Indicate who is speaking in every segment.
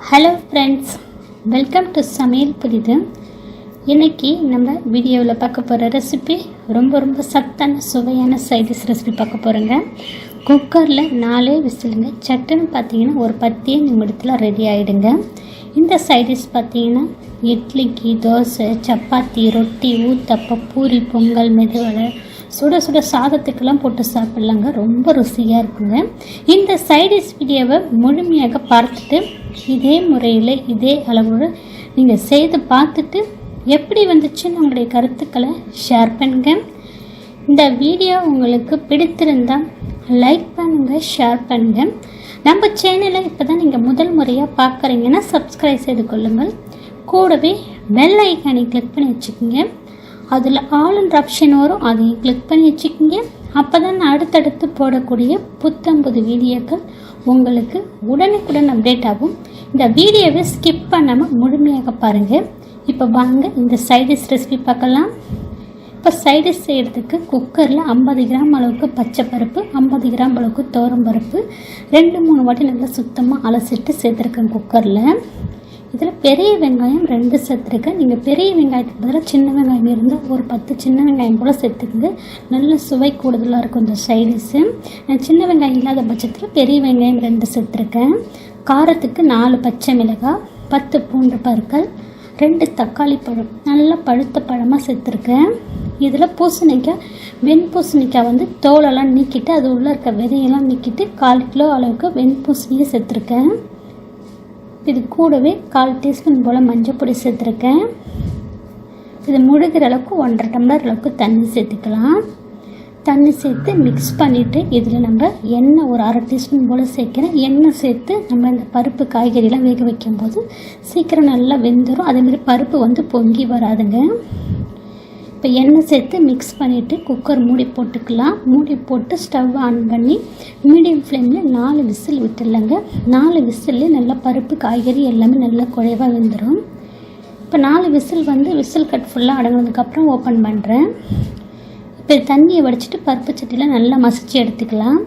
Speaker 1: Hello friends welcome to சமையல் புரிது இன்றைக்கி நம்ம வீடியோவில் பார்க்க போகிற ரெசிபி ரொம்ப ரொம்ப சத்தான சுவையான சைடிஷ் ரெசிபி பார்க்க போகிறோங்க குக்கரில் நாலே விசிலுங்க. சட்டுன்னு பார்த்தீங்கன்னா ஒரு பத்தே நிமிடத்தில் ரெடி ஆகிடுங்க இந்த சைடிஷ் பார்த்தீங்கன்னா இட்லிக்கு தோசை சப்பாத்தி ரொட்டி ஊத்தப்பம் பூரி பொங்கல் மெதுவடை சுட சுட சாதத்துக்கெல்லாம் போட்டு சாப்பிட்லாங்க. ரொம்ப ருசியாக இருக்குங்க. இந்த சைடிஷ் வீடியோவை முழுமையாக பார்த்துட்டு இதே முறையில் இதே அளவோடு நீங்கள் செய்து பார்த்துட்டு எப்படி வந்துச்சுன்னு உங்களுடைய கருத்துக்களை ஷேர் பண்ணுங்க. இந்த வீடியோ உங்களுக்கு பிடித்திருந்தால் லைக் பண்ணுங்கள் ஷேர் பண்ணுங்கள் நம்ம சேனலை இப்போ தான் நீங்கள் முதல் முறையாக பார்க்குறீங்கன்னா சப்ஸ்கிரைப் செய்து கொள்ளுங்கள். கூடவே பெல் ஐக்கானை கிளிக் பண்ணி வச்சுக்கோங்க. அதில் ஆல்ன்ற ஆப்ஷன் வரும். அதையும் கிளிக் பண்ணி வச்சுக்கோங்க. அப்போ தான் நான் அடுத்தடுத்து போடக்கூடிய புத்தம்புது வீடியோக்கள் உங்களுக்கு உடனுக்குடன் அப்டேட் ஆகும். இந்த வீடியோவை ஸ்கிப் பண்ணாமல் முழுமையாக பாருங்கள் இப்போ வாங்க இந்த சைடிஷ் ரெசிபி பார்க்கலாம். இப்போ சைடிஷ் செய்கிறதுக்கு குக்கரில் ஐம்பது கிராம் அளவுக்கு பச்சை பருப்பு ஐம்பது கிராம் அளவுக்கு தோரம் பருப்பு ரெண்டு மூணு வாட்டி நல்லா சுத்தமாக அலசிட்டு சேர்த்துருக்கேன் குக்கரில் இதில் பெரிய வெங்காயம் ரெண்டு சேர்த்துருக்கு நீங்கள் பெரிய வெங்காயத்துக்கு பதிலாக சின்ன வெங்காயம் இருந்தால் ஒரு பத்து சின்ன வெங்காயம் போல் சேர்த்துக்குங்க. நல்ல சுவை கூடுதலாக இருக்கும் இந்த சைடிஷு நான் சின்ன வெங்காயம் இல்லாத பட்சத்தில் பெரிய வெங்காயம் ரெண்டு சேர்த்துருக்கேன் காரத்துக்கு நாலு பச்சை மிளகாய் பத்து பூண்டு பற்கள் ரெண்டு தக்காளி பழம். நல்லா பழுத்த பழமாக சேர்த்துருக்கேன் இதில் பூசணிக்காய் வெண் பூசணிக்காய் வந்து தோலெல்லாம் நீக்கிட்டு அது உள்ளே இருக்க விதையெல்லாம் நீக்கிட்டு கால் கிலோ அளவுக்கு வெண் பூசணியை சேர்த்துருக்கேன். இது கூடவே கால் டீஸ்பூன் போல் மஞ்சள் பொடி சேர்த்துருக்கேன். இது முழுகிற அளவுக்கு ஒன்றரை டம்ளர் அளவுக்கு தண்ணி சேர்த்துக்கலாம். தண்ணி சேர்த்து மிக்ஸ் பண்ணிவிட்டு இதில் நம்ம எண்ணெய் ஒரு அரை டீஸ்பூன் போல் சேர்க்கிறேன். எண்ணெய் சேர்த்து நம்ம இந்த பருப்பு காய்கறிலாம் வேக வைக்கும்போது சீக்கிரம் நல்லா வெந்துடும் அதேமாதிரி பருப்பு வந்து பொங்கி வராதுங்க. இப்போ எண்ணெய் சேர்த்து மிக்ஸ் பண்ணிவிட்டு குக்கர் மூடி போட்டுக்கலாம். மூடி போட்டு ஸ்டவ் ஆன் பண்ணி மீடியம் ஃப்ளேமில் நாலு விசில் விட்டுடலங்க. நாலு விசில் நல்லா பருப்பு காய்கறி எல்லாமே நல்லா குழைவாக வெந்துடும் இப்போ நாலு விசில் வந்து விசில் கட் ஃபுல்லாக அடங்கினதுக்கப்புறம் ஓப்பன் பண்ணுறேன் இப்போ தண்ணியை வடிச்சிட்டு பருப்பு சட்டியில் நல்லா மசிச்சு எடுத்துக்கலாம்.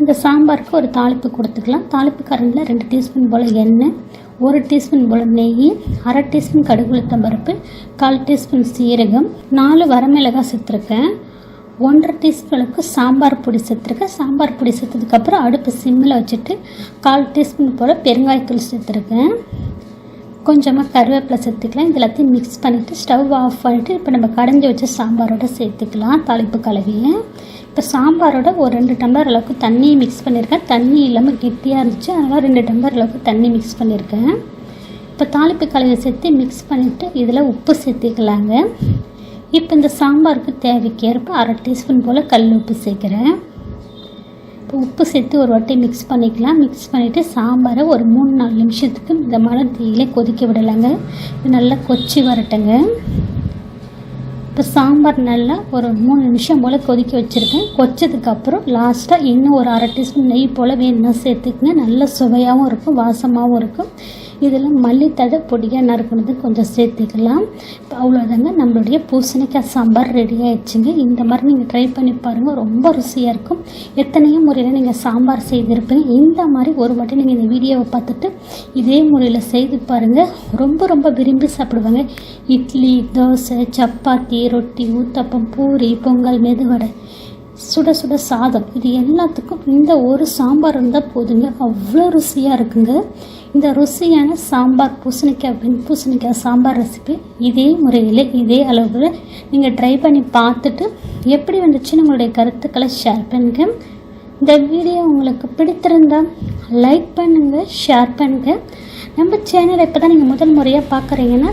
Speaker 1: இந்த சாம்பாருக்கு ஒரு தாளிப்பு கொடுத்துக்கலாம். தாளிப்பு கரண்டில் ரெண்டு டீஸ்பூன் போல் எண்ணெய் ஒரு டீஸ்பூன் போல் நெய் அரை டீஸ்பூன் கடுகுளுத்தம் பருப்பு கால் டீஸ்பூன் சீரகம் நாலு வரமிளகாய் சேர்த்துருக்கேன். ஒன்றரை டீஸ்பூனுக்கு சாம்பார் பொடி சேர்த்துருக்கேன். சாம்பார் பொடி சேர்த்ததுக்கப்புறம் அடுப்பு சிம்மில் வச்சுட்டு கால் டீஸ்பூன் போல் பெருங்காயத்தூள் சேர்த்துருக்கேன். கொஞ்சமாக கருவேப்பிலை சேர்த்துக்கலாம். இது எல்லாத்தையும் மிக்ஸ் பண்ணிவிட்டு ஸ்டவ் ஆஃப் பண்ணிவிட்டு இப்போ நம்ம கடைஞ்சி வச்ச சாம்பாரோட சேர்த்துக்கலாம். தாளிப்பு கலவையை இப்போ சாம்பாரோட ஒரு ரெண்டு டம்ளர் அளவுக்கு தண்ணி மிக்ஸ் பண்ணியிருக்கேன் தண்ணி இல்லாமல் கெட்டியாக இருந்துச்சு. அதனால் ரெண்டு டம்ளர் அளவுக்கு தண்ணி மிக்ஸ் பண்ணியிருக்கேன் இப்போ தாளிப்பு கலவையை சேர்த்து மிக்ஸ் பண்ணிவிட்டு இதில் உப்பு சேர்த்துக்கலாங்க. இப்போ இந்த சாம்பாருக்கு தேவைக்கேற்ப அரை டீஸ்பூன் போல் கல் உப்பு சேர்க்குறேன். உப்பு சேர்த்து ஒரு வாட்டி மிக்ஸ் பண்ணிக்கலாம். மிக்ஸ் பண்ணிவிட்டு சாம்பாரை ஒரு மூணு நாலு நிமிஷத்துக்கு இந்த மழை தீயிலே கொதிக்க விடலாங்க. இது நல்லா கொச்சி வரட்டுங்க. இப்போ சாம்பார் நல்லா ஒரு மூணு நிமிஷம் போல் கொதிக்க வச்சுருக்கேன். கொச்சதுக்கப்புறம் லாஸ்ட்டாக இன்னும் ஒரு அரை டீஸ்பூன் நெய் போல் வேணும்னா சேர்த்துக்குங்க. நல்ல சுவையாகவும் இருக்கும் வாசமாகவும் இருக்கும். இதில் மல்லித்தழை பொடியாக நறுக்கினது கொஞ்சம் சேர்த்துக்கலாம். இப்போ அவ்வளோதாங்க. நம்மளுடைய பூசணிக்காய் சாம்பார் ரெடி ஆயிடுச்சுங்க. இந்த மாதிரி நீங்கள் ட்ரை பண்ணி பாருங்கள் ரொம்ப ருசியாக இருக்கும். எத்தனையோ முறையில் நீங்கள் சாம்பார் செய்திருப்பீங்க. இந்த மாதிரி ஒரு வாட்டி நீங்கள் இந்த வீடியோவை பார்த்துட்டு இதே முறையில் செய்து பாருங்கள் ரொம்ப ரொம்ப விரும்பி சாப்பிடுவாங்க. இட்லி தோசை சப்பாத்தி ரொட்டி ஊத்தப்பம் பூரி பொங்கல் மெதுவடை சுட சுட சாதம். இது எல்லாத்துக்கும் இந்த ஒரு சாம்பார் இருந்தால் போதுங்க. அவ்வளோ ருசியாக இருக்குங்க. இந்த ருசியான சாம்பார் பூசணிக்காய் வெண் பூசணிக்காய் சாம்பார் ரெசிபி இதே முறையில் இதே அளவில் நீங்கள் ட்ரை பண்ணி பார்த்துட்டு எப்படி வந்துச்சு நம்மளுடைய கருத்துக்களை ஷேர் பண்ணுங்க. இந்த வீடியோ உங்களுக்கு பிடித்திருந்தால் லைக் பண்ணுங்கள் ஷேர் பண்ணுங்கள் நம்ம சேனலை இப்போ தான் நீங்கள் முதல் முறையாக பார்க்குறீங்கன்னா